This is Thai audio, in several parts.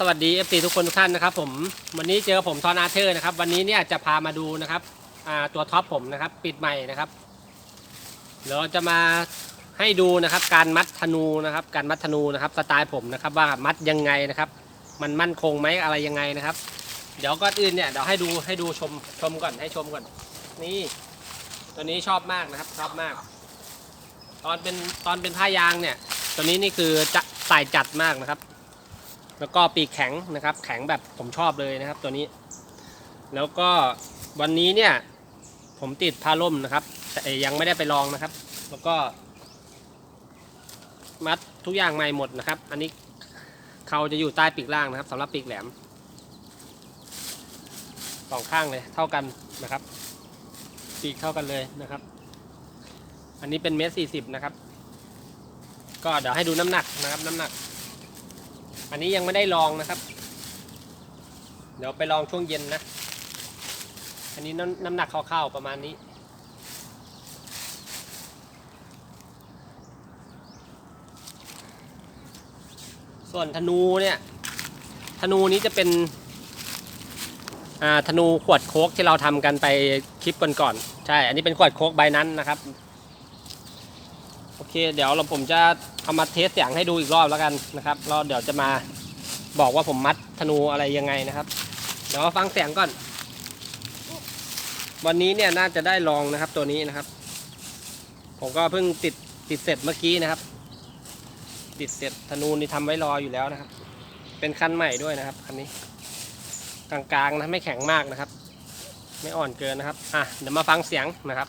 สวัสดี FC ทุกคนทุกท่านนะครับผมวันนี้เจอผมทอนอาเธอร์นะครับ วันนี้เนี่ยจะพามาดูนะครับตัวท็อปผมนะครับ ปิดใหม่นะครับเดี๋ยวจะมาให้ดูนะครับ การมัดธนูนะครับ การมัดธนูนะครับ สไตล์ผมนะครับ ว่ามัดยังไงนะครับ มันมั่นคงไหมอะไรยังไงนะครับ เดี๋ยวก่อนอื่นเนี่ยเดี๋ยวให้ดูให้ดูชมชมก่อนให้ชมก่อน นี่ ตัวนี้ชอบมากนะครับชอบมาก ตอนเป็นตอนเป็นผ้ายางเนี่ย ตัวนี้นี่คือจะใส่จัดมากนะครับ แล้วก็ปีกแข็งนะครับ แข็งแบบผมชอบเลยนะครับตัวนี้ แล้วก็วันนี้เนี่ย ผมติดผ้าล่มนะครับ แต่ยังไม่ได้ไปลองนะครับ แล้วก็ มัดทุกอย่างใหม่หมดนะครับ อันนี้เขาจะอยู่ใต้ปีกล่างนะครับสำหรับปีกแหลมสองข้างเลยเท่ากันนะครับปีกเท่ากันเลยนะครับ อันนี้เป็นเมตรสี่สิบนะครับ ก็เดี๋ยวให้ดูน้ำหนักนะครับน้ำหนัก อันนี้ยังไม่ได้ลองนะครับ เดี๋ยวไปลองช่วงเย็นนะ อันนี้น้ำหนักคร่าวๆประมาณนี้ ส่วนธนูเนี่ยธนูนี้จะเป็นธนูขวดโค้กที่เราทำกันไปคลิปก่อนๆใช่ อันนี้เป็นขวดโค้กใบนั้นนะครับ โอเค เดี๋ยวเราผมจะเอามาเทสเสียงให้ดูอีกรอบแล้วกันนะครับแล้วเดี๋ยวจะมาบอกว่าผมมัดธนูอะไรยังไงนะครับ เดี๋ยวมาฟังเสียงก่อน วันนี้เนี่ยน่าจะได้ลองนะครับตัวนี้นะครับ ผมก็เพิ่งติดติดเสร็จเมื่อกี้นะครับ ติดเสร็จธนูนี่ทำไว้รออยู่แล้วนะครับ เป็นคันใหม่ด้วยนะครับคันนี้กลางๆนะไม่แข็งมากนะครับ ไม่อ่อนเกินนะครับอะเดี๋ยวมาฟังเสียงนะครับ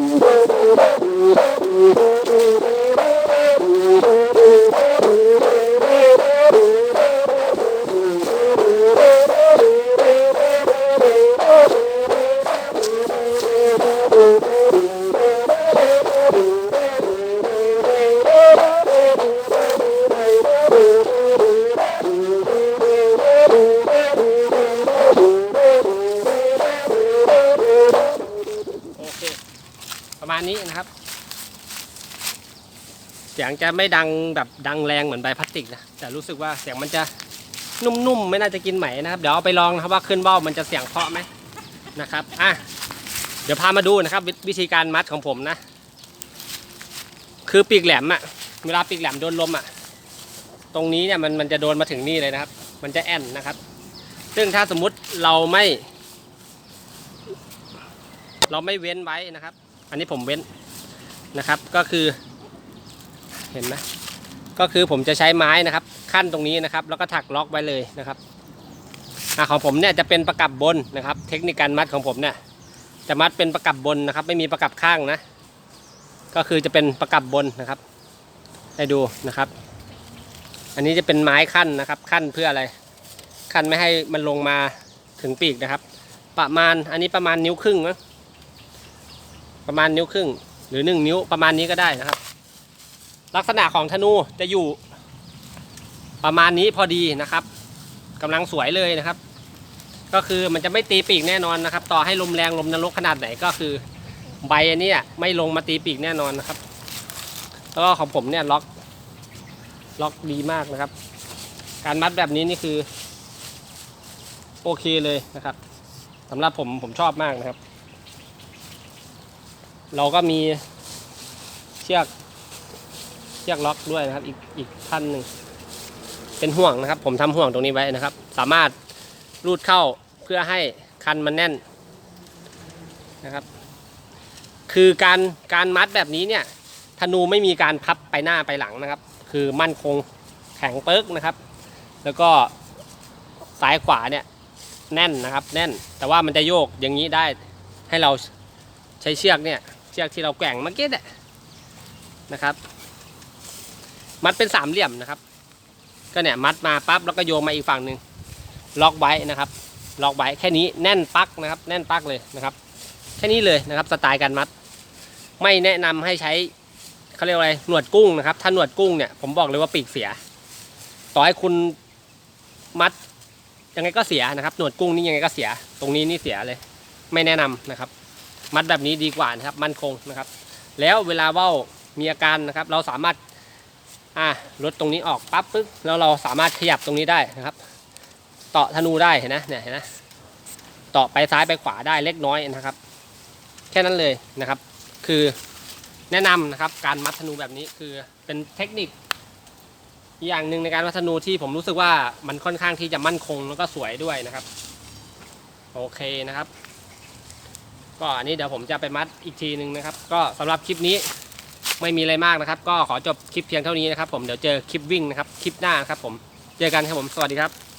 ณนี้นะครับ เสียงจะไม่ดังแบบดังแรงเหมือนใบพลาสติกนะแต่รู้สึกว่าเสียงมันจะนุ่มๆไม่น่าจะกินไหมนะครับ เดี๋ยวเอาไปลองนะครับว่าขึ้นเบ้ามันจะเสียงเพาะไหมนะครับอะเดี๋ยวพามาดูนะครับ วิธีการมัดของผมนะ คือปีกแหลมอะเวลาปีกแหลมโดนลมอะ ตรงนี้เนี่ยมันมันจะโดนมาถึงนี่เลยนะครับ มันจะแอนนะครับ ซึ่งถ้าสมมุติเราไม่ เราไม่เว้นไว้นะครับ อันนี้ผมเว้นนะครับก็คือเห็นไหมก็คือผมจะใช้ไม้นะครับ ขั้นตรงนี้นะครับ แล้วก็ถักล็อกไว้เลยนะครับอของผมเนี่ยจะเป็นประกับบนนะครับ เทคนิคการมัดของผมเนี่ยจะมัดเป็นประกับบนนะครับ ไม่มีประกับข้างนะ ก็คือจะเป็นประกับบนนะครับ ให้ดูนะครับ อันนี้จะเป็นไม้ขั้นนะครับ ขั้นเพื่ออะไร ขั้นไม่ให้มันลงมาถึงปีกนะครับ ประมาณอันนี้ประมาณนิ้วครึ่งนะ ประมาณนิ้วครึ่ง หรือหนึ่งนิ้วประมาณนี้ก็ได้นะครับ ลักษณะของธนูจะอยู่ ประมาณนี้พอดีนะครับกำลังสวยเลยนะครับ ก็คือมันจะไม่ตีปีกแน่นอนนะครับ ต่อให้ลมแรงลมนรกขนาดไหนก็คือ ใบอันนี้ไม่ลงมาตีปีกแน่นอนนะครับแล้วก็ของผมเนี่ยล็อก ล็อกดีมากนะครับ การมัดแบบนี้นี่คือ โอเคเลยนะครับสำหรับผมผมชอบมากนะครับ เราก็มีเชือกเชือกล็อกด้วยนะครับ อีกอีกท่านหนึ่งเป็นห่วงนะครับ ผมทำห่วงตรงนี้ไว้นะครับ สามารถรูดเข้าเพื่อให้คันมันแน่นนะครับ คือการการมัดแบบนี้เนี่ยธนูไม่มีการพับไปหน้าไปหลังนะครับ คือมั่นคงแข็งเปิ๊กนะครับ แล้วก็ซ้ายขวาเนี่ยแน่นนะครับ แน่นแต่ว่ามันจะโยกอย่างนี้ได้ให้เราใช้เชือกเนี่ย เชือกที่เราแกว่งเมื่อกี้เนี่ยนะครับ มัดเป็นสามเหลี่ยมนะครับ ก็เนี่ยมัดมาปั๊บแล้วก็โยงมาอีกฝั่งหนึ่งล็อกไว้นะครับ ล็อกไว้แค่นี้แน่นปักนะครับ แน่นปักเลยนะครับ แค่นี้เลยนะครับ สไตล์การมัด ไม่แนะนำให้ใช้เขาเรียกว่าอะไรหนวดกุ้งนะครับ ถ้าหนวดกุ้งเนี่ยผมบอกเลยว่าปีกเสีย ต่อให้คุณมัดยังไงก็เสียนะครับ หนวดกุ้งนี่ยังไงก็เสีย ตรงนี้นี่เสียเลย ไม่แนะนำนะครับ มัดแบบนี้ดีกว่านะครับ มั่นคงนะครับ แล้วเวลาว่าวมีอาการนะครับ เราสามารถอ่าลดตรงนี้ออกปั๊บปึ๊บแล้วเราสามารถขยับตรงนี้ได้นะครับ ต่อธนูได้เห็นนะเนี่ยเห็นนะต่อไปซ้ายไปขวาได้เล็กน้อยนะครับ แค่นั้นเลยนะครับ คือแนะนำนะครับ การมัดธนูแบบนี้คือเป็นเทคนิคอีกอย่างหนึ่งในการมัดธนูที่ผมรู้สึกว่ามันค่อนข้างที่จะมั่นคงแล้วก็สวยด้วยนะครับ โอเคนะครับ ก็อันนี้เดี๋ยวผมจะไปมัดอีกทีหนึ่งนะครับ ก็สำหรับคลิปนี้ไม่มีอะไรมากนะครับ ก็ขอจบคลิปเพียงเท่านี้นะครับ ผมเดี๋ยวเจอคลิปวิ่งนะครับคลิปหน้านะครับ ผมเจอกันครับผมสวัสดีครับ